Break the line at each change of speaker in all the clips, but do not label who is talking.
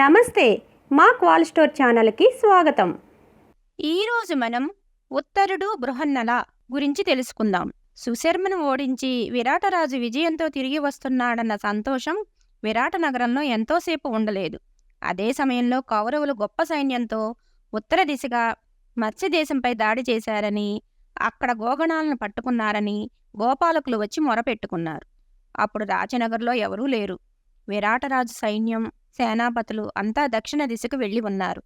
నమస్తే మా క్వాల్ స్టోర్ ఛానల్కి స్వాగతం.
ఈరోజు మనం ఉత్తరుడు బృహన్నల గురించి తెలుసుకుందాం. సుశర్మను ఓడించి విరాటరాజు విజయంతో తిరిగి వస్తున్నాడన్న సంతోషం విరాట నగరంలో ఎంతోసేపు ఉండలేదు. అదే సమయంలో కౌరవులు గొప్ప సైన్యంతో ఉత్తర దిశగా మత్స్యదేశంపై దాడి చేశారని అక్కడ గోగణాలను పట్టుకున్నారని గోపాలకులు వచ్చి మొరపెట్టుకున్నారు. అప్పుడు రాజనగర్లో ఎవరూ లేరు. విరాటరాజు సైన్యం సేనాపతులు అంతా దక్షిణ దిశకు వెళ్ళి ఉన్నారు.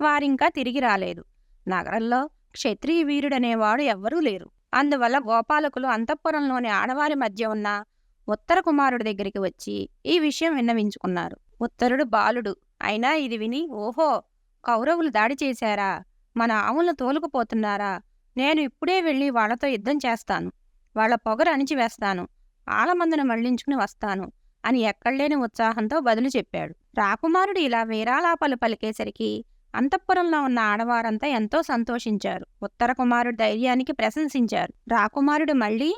వారింకా తిరిగి రాలేదు. నగరంలో క్షత్రియ వీరుడనేవాడు ఎవ్వరూ లేరు. అందువల్ల గోపాలకులు అంతఃపురంలోని ఆడవారి మధ్య ఉన్న ఉత్తర కుమారుడి దగ్గరికి వచ్చి ఈ విషయం విన్నవించుకున్నారు. ఉత్తరుడు బాలుడు అయినా ఇది విని ఓహో కౌరవులు దాడి చేశారా? మన ఆవులను తోలుకుపోతున్నారా? నేను ఇప్పుడే వెళ్ళి వాళ్ళతో యుద్ధం చేస్తాను. వాళ్ళ పొగరు అణిచివేస్తాను. ఆలమందును మళ్ళించుకుని వస్తాను. అని ఎక్కడలేని ఉత్సాహంతో బదులు చెప్పాడు. రాకుమారుడు ఇలా వీరాలాపాలు పలికేసరికి అంతఃపురంలో ఉన్న ఆడవారంతా ఎంతో సంతోషించారు. ఉత్తర కుమారుడు ధైర్యానికి ప్రశంసించారు. రాకుమారుడు మళ్ళీ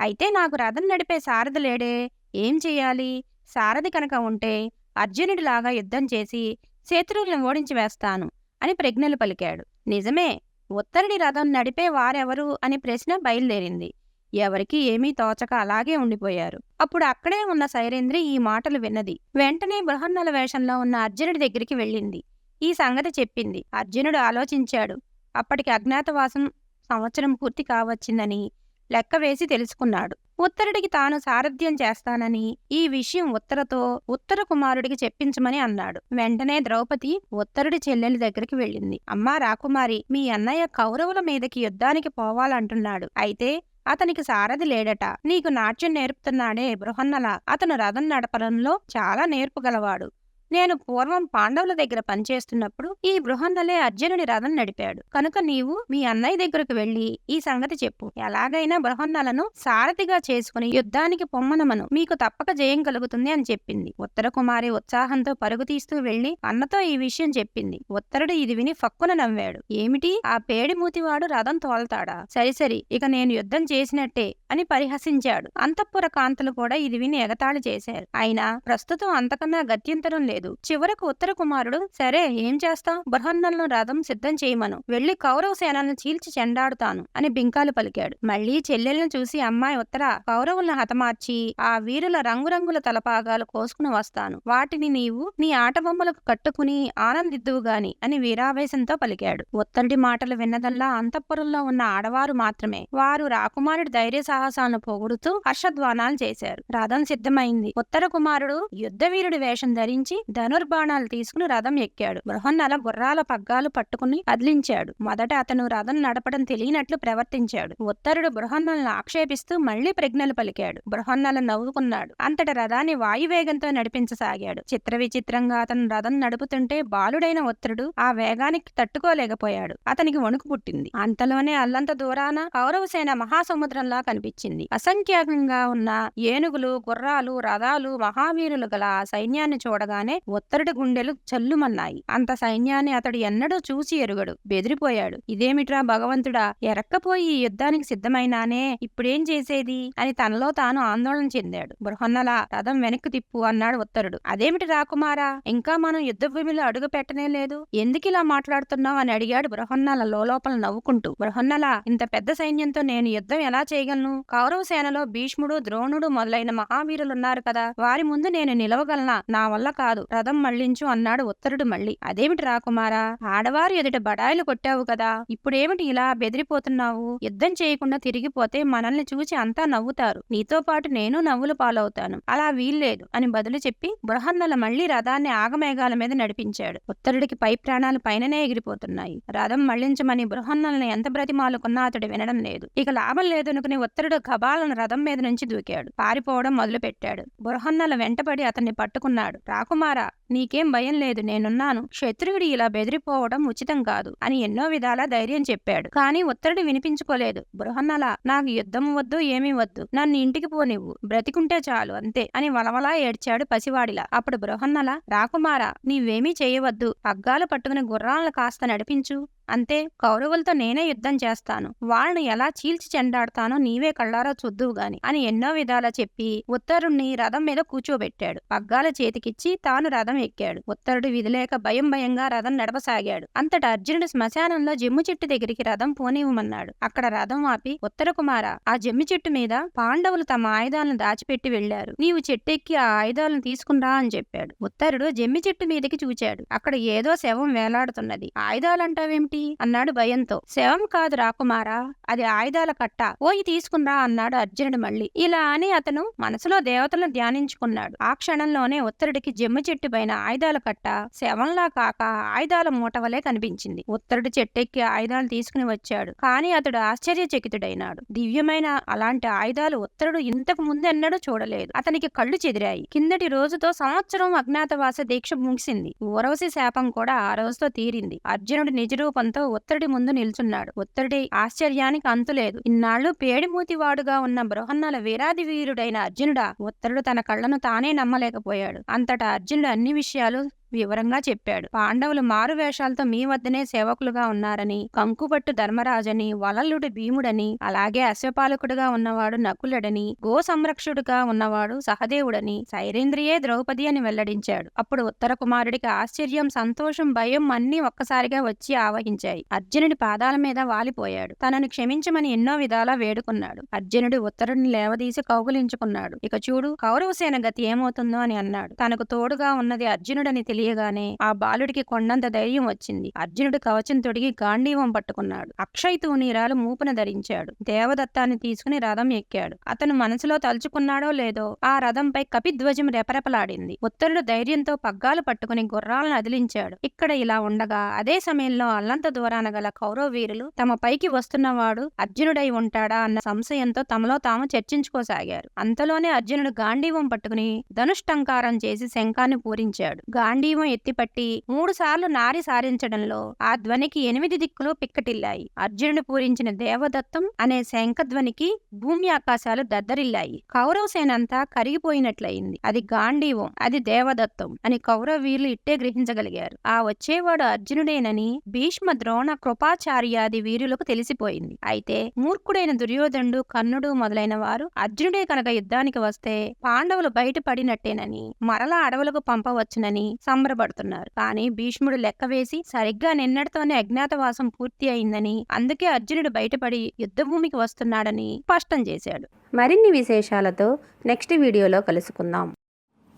అయితే నాకు రథం నడిపే సారథి లేడే ఏం చెయ్యాలి సారథి కనుక ఉంటే అర్జునుడిలాగా యుద్ధం చేసి శత్రువులను ఓడించి వేస్తాను అని ప్రజ్ఞలు పలికాడు. నిజమే ఉత్తరుడి రథం నడిపే వారెవరు? అని ప్రశ్న బయలుదేరింది. ఎవరికీ ఏమీ తోచక అలాగే ఉండిపోయారు. అప్పుడు అక్కడే ఉన్న సైరేంద్రి ఈ మాటలు విన్నది. వెంటనే బృహన్నల వేషంలో ఉన్న అర్జునుడి దగ్గరికి వెళ్ళింది. ఈ సంగతి చెప్పింది. అర్జునుడు ఆలోచించాడు. అప్పటికి అజ్ఞాతవాసం సంవత్సరం పూర్తి కావచ్చిందని లెక్క వేసి తెలుసుకున్నాడు. ఉత్తరుడికి తాను సారథ్యం చేస్తానని ఈ విషయం ఉత్తరతో ఉత్తర కుమారుడికి చెప్పించమని అన్నాడు. వెంటనే ద్రౌపది ఉత్తరుడి చెల్లెలి దగ్గరికి వెళ్ళింది. అమ్మా రాకుమారి మీ అన్నయ్య కౌరవుల మీదకి యుద్ధానికి పోవాలంటున్నాడు. అయితే అతనికి సారథి లేడట. నీకు నాట్యం నేర్పుతున్నాడే బృహన్నల. అతను రథం నడపడంలో చాలా నేర్పుగలవాడు. నేను పూర్వం పాండవుల దగ్గర పనిచేస్తున్నప్పుడు ఈ బృహన్నలే అర్జునుడి రథం నడిపాడు. కనుక నీవు మీ అన్నయ్య దగ్గరకు వెళ్ళి ఈ సంగతి చెప్పు. ఎలాగైనా బృహన్నలను సారథిగా చేసుకుని యుద్ధానికి పొమ్మనమను. మీకు తప్పక జయం కలుగుతుంది అని చెప్పింది. ఉత్తర కుమారి ఉత్సాహంతో పరుగు తీస్తూ వెళ్ళి అన్నతో ఈ విషయం చెప్పింది. ఉత్తరుడు ఇది విని ఫక్కున నవ్వాడు. ఏమిటి? ఆ పేడి మూతివాడు రథం తోలతాడా? సరి సరి. ఇక నేను యుద్ధం చేసినట్టే అని పరిహసించాడు. అంతఃపుర కాంతలు కూడా ఇది విని ఎగతాళి చేశారు. అయినా ప్రస్తుతం అంతకన్నా గత్యంతరం లేదు. చివరకు ఉత్తర కుమారుడు సరే ఏం చేస్తాం? బృహన్నలను రథం సిద్ధం చేయమను. వెళ్ళి కౌరవ సేనలను చీల్చి చెండాడుతాను అని బింకాలు పలికాడు. మళ్ళీ చెల్లెలను చూసి అమ్మాయి ఉత్తర కౌరవులను హతమార్చి ఆ వీరుల రంగురంగుల తలపాగాలు కోసుకుని వస్తాను. వాటిని నీవు నీ ఆట బొమ్మలకు కట్టుకుని ఆనందిద్దువు గాని అని వీరావేశంతో పలికాడు. ఉత్తరుడి మాటలు విన్నదల్లా అంతఃపురంలో ఉన్న ఆడవారు మాత్రమే. వారు రాకుమారుడి ధైర్య సాహసాలను పొగుడుతూ హర్షధ్వానాలు చేశారు. రథం సిద్ధమైంది. ఉత్తర కుమారుడు యుద్ధవీరుడి వేషం ధరించి ధనుర్బాణాలు తీసుకుని రథం ఎక్కాడు. బృహన్నల గుర్రాల పగ్గాలు పట్టుకుని కదిలించాడు. మొదట అతను రథం నడపడం తెలియనట్లు ప్రవర్తించాడు. ఉత్తరుడు బృహన్నలను ఆక్షేపిస్తూ మళ్ళీ ప్రజ్ఞలు పలికాడు. బృహన్నల నవ్వుకున్నాడు. అంతట రథాన్ని వాయువేగంతో నడిపించసాగాడు. చిత్ర విచిత్రంగా అతను రథం నడుపుతుంటే బాలుడైన ఉత్తరుడు ఆ వేగానికి తట్టుకోలేకపోయాడు. అతనికి వణుకు పుట్టింది. అంతలోనే అల్లంత దూరాన కౌరవసేన మహాసముద్రంలా కనిపించింది. అసంఖ్యాకంగా ఉన్న ఏనుగులు గుర్రాలు రథాలు మహావీరులు గల ఆ సైన్యాన్ని చూడగానే ఒత్తరుడి గుండెలు చల్లుమన్నాయి. అంత సైన్యాన్ని అతడు ఎన్నడూ చూసి ఎరుగడు. బెదిరిపోయాడు. ఇదేమిట్రా భగవంతుడా? ఎరక్కపోయి ఈ యుద్ధానికి సిద్ధమైనానే? ఇప్పుడేం చేసేది? అని తనలో తాను ఆందోళన చెందాడు. బృహన్నల రథం వెనక్కి తిప్పు అన్నాడు ఉత్తరుడు అదేమిటి రాకుమారా ఇంకా మనం యుద్ధ భూమిలో అడుగు పెట్టనే లేదు? ఎందుకిలా మాట్లాడుతున్నావు? అని అడిగాడు బృహన్నల లోపల నవ్వుకుంటూ. బృహన్నల ఇంత పెద్ద సైన్యంతో నేను యుద్ధం ఎలా చేయగలను? కౌరవ సేనలో భీష్ముడు ద్రోణుడు మొదలైన మహావీరులున్నారు కదా. వారి ముందు నేను నిలవగలనా? నా వల్ల కాదు. రథం మళ్ళించు అన్నాడు ఉత్తరుడు మళ్ళీ. అదేమిటి రాకుమారా ఆడవారు ఎదుట బడాయిలు కొట్టావు కదా! ఇప్పుడేమిటి ఇలా బెదిరిపోతున్నావు? యుద్ధం చేయకుండా తిరిగిపోతే మనల్ని చూచి అంతా నవ్వుతారు. నీతో పాటు నేను నవ్వులు పాలవుతాను. అలా వీల్లేదు అని బదులు చెప్పి బృహన్నల మళ్ళీ రథాన్ని ఆగమేఘాల మీద నడిపించాడు. ఉత్తరుడికి పై ప్రాణాలు పైననే ఎగిరిపోతున్నాయి. రథం మళ్ళించమని బృహన్నలను ఎంత బ్రతిమాలుకున్నా అతడు వినడం లేదు. ఇక లాభం లేదనుకుని ఉత్తరుడు కబాలను రథం మీద నుంచి దూకాడు. పారిపోవడం మొదలుపెట్టాడు. బృహన్నల వెంటపడి అతన్ని పట్టుకున్నాడు. రాకుమార్ para నీకేం భయం లేదు నేనున్నాను. క్షత్రువుడి ఇలా బెదిరిపోవడం ఉచితం కాదు అని ఎన్నో విధాల ధైర్యం చెప్పాడు. కానీ ఉత్తరుడు వినిపించుకోలేదు. బృహన్నల నాకు యుద్ధం వద్దు ఏమీ వద్దు. నన్ను ఇంటికి పోనివ్వు బ్రతికుంటే చాలు అంతే అని వలవలా ఏడ్చాడు పసివాడిలా. అప్పుడు బృహన్నల రాకుమారా నీవేమీ చేయవద్దు. పగ్గాలు పట్టుకుని గుర్రాలను కాస్త నడిపించు. అంతే కౌరవులతో నేనే యుద్ధం చేస్తాను. వాళ్ళని ఎలా చీల్చి చెండాడతానో నీవే కళ్ళారా చూద్దువు గాని అని ఎన్నో విధాలా చెప్పి ఉత్తరుణ్ణి రథం మీద కూర్చోబెట్టాడు. పగ్గాల చేతికిచ్చి తాను రథం ఎక్కాడు ఉత్తరుడు విధిలేక భయం భయంగా రథం నడవసాగాడు అంతటా అర్జునుడు శ్మశానంలో జమ్ము చెట్టు దగ్గరికి రథం పోనివ్వమన్నాడు. అక్కడ రథం ఆపి ఉత్తర కుమార ఆ జమ్మి చెట్టు మీద పాండవులు తమ ఆయుధాలను దాచిపెట్టి వెళ్ళారు నీవు చెట్టెక్కి ఆ ఆయుధాలను తీసుకురా అని చెప్పాడు. ఉత్తరుడు జమ్మి చెట్టు మీదకి చూచాడు. అక్కడ ఏదో శవం వేలాడుతున్నది. ఆయుధాలంటావేమిటి? అన్నాడు భయంతో. శవం కాదు రాకుమారా అది ఆయుధాల కట్ట. పోయి తీసుకురా అన్నాడు అర్జునుడు మళ్ళీ. ఇలా అని అతను మనసులో దేవతలను ధ్యానించుకున్నాడు. ఆ క్షణంలోనే ఉత్తరుడికి జమ్మి చెట్టు పైన ఆయుధాల కట్ట శవంలా కాక ఆయుధాల మూటవలే కనిపించింది. ఉత్తరుడు చెట్టెక్కి ఆయుధాలు తీసుకుని వచ్చాడు. కానీ అతడు ఆశ్చర్యచకితుడైనాడు. దివ్యమైన అలాంటి ఆయుధాలు ఉత్తరుడు ఇంతకు ముందెన్నడూ చూడలేదు. అతనికి కళ్ళు చెదిరాయి. కిందటి రోజుతో సంవత్సరం అజ్ఞాతవాస దీక్ష ముగిసింది. ఊరవసి శాపం కూడా ఆ రోజుతో తీరింది. అర్జునుడు నిజరూపంతో ఉత్తరుడి ముందు నిల్చున్నాడు. ఉత్తరుడి ఆశ్చర్యానికి అంతులేదు ఇన్నాళ్ళు పేడిమూతివాడుగా ఉన్న బృహన్నల వీరాది వీరుడైన అర్జునుడా ఉత్తరుడు తన కళ్ళను తానే నమ్మలేకపోయాడు. అంతటా అర్జునుడు అన్ని অফিসিয়াল వివరంగా చెప్పాడు. పాండవులు మారు వేషాలతో మీ వద్దనే సేవకులుగా ఉన్నారని కంకుపట్టు ధర్మరాజని వలల్లుడు భీముడని అలాగే అశ్వపాలకుడుగా ఉన్నవాడు నకులుడని గో సంరక్షుడుగా ఉన్నవాడు సహదేవుడని సైరేంద్రియే ద్రౌపది అని వెల్లడించాడు. అప్పుడు ఉత్తర కుమారుడికి ఆశ్చర్యం సంతోషం భయం అన్నీ ఒక్కసారిగా వచ్చి ఆవహించాయి. అర్జునుడి పాదాల మీద వాలిపోయాడు. తనను క్షమించమని ఎన్నో విధాలా వేడుకున్నాడు. అర్జునుడు ఉత్తరుడిని లేవదీసి కౌగులించుకున్నాడు. ఇక చూడు కౌరవసేన గతి ఏమవుతుందో అని అన్నాడు. తనకు తోడుగా ఉన్నది అర్జునుడని తెలియగానే ఆ బాలుడికి కొండంత ధైర్యం వచ్చింది. అర్జునుడు కవచం తొడిగి గాంధీవం పట్టుకున్నాడు. అక్షయ్ తూనీరాలు మూపున ధరించాడు. దేవదత్తాన్ని తీసుకుని రథం ఎక్కాడు. అతను మనసులో తలుచుకున్నాడో లేదో ఆ రథంపై కపిధ్వజం రెపరెపలాడింది. ఉత్తరుడు ధైర్యంతో పగ్గాలు పట్టుకుని గుర్రాలను అదిలించాడు. ఇక్కడ ఇలా ఉండగా అదే సమయంలో అల్లంత దూరాన గల కౌరవ వీరులు తమ పైకి వస్తున్నవాడు అర్జునుడై ఉంటాడా అన్న సంశయంతో తమలో తాము చర్చించుకోసాగారు. అంతలోనే అర్జునుడు గాంధీవం పట్టుకుని ధనుష్టంకారం చేసి శంఖాన్ని పూరించాడు. గాంధీ గాంధీవం ఎత్తిపట్టి మూడు సార్లు నారి సారించడంలో ఆ ధ్వనికి ఎనిమిది దిక్కులు పిక్కటిల్లాయి. అర్జునుడు పూరించిన దేవదత్తం అనే శంఖధ్వనికి భూమి ఆకాశాలు దద్దరిల్లాయి. కౌరవ సేనంతా కరిగిపోయినట్లయింది. అది గాంధీవం అది దేవదత్తం అని కౌరవ వీరులు ఇట్టే గ్రహించగలిగారు. ఆ వచ్చేవాడు అర్జునుడేనని భీష్మ ద్రోణ కృపాచార్యాది వీరులకు తెలిసిపోయింది. అయితే మూర్ఖుడైన దుర్యోధనుడు కర్ణుడు మొదలైన వారు అర్జునుడే కనుక యుద్ధానికి వస్తే పాండవులు బయటపడినట్టేనని మరలా అడవులకు పంపవచ్చునని సంబరపడుతున్నారు కానీ భీష్ముడు లెక్క వేసి సరిగ్గా నిన్నటితోనే అజ్ఞాతవాసం పూర్తి అయిందని అందుకే అర్జునుడు బయటపడి యుద్ధభూమికి వస్తున్నాడని స్పష్టం చేశాడు.
మరిన్ని విశేషాలతో నెక్స్ట్ వీడియోలో కలుసుకుందాం.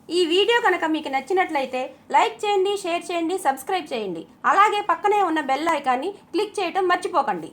ఈ వీడియో కనుక మీకు నచ్చినట్లయితే లైక్ చేయండి షేర్ చేయండి సబ్స్క్రైబ్ చేయండి. అలాగే పక్కనే ఉన్న బెల్ ఐకాన్ని క్లిక్ చేయటం మర్చిపోకండి.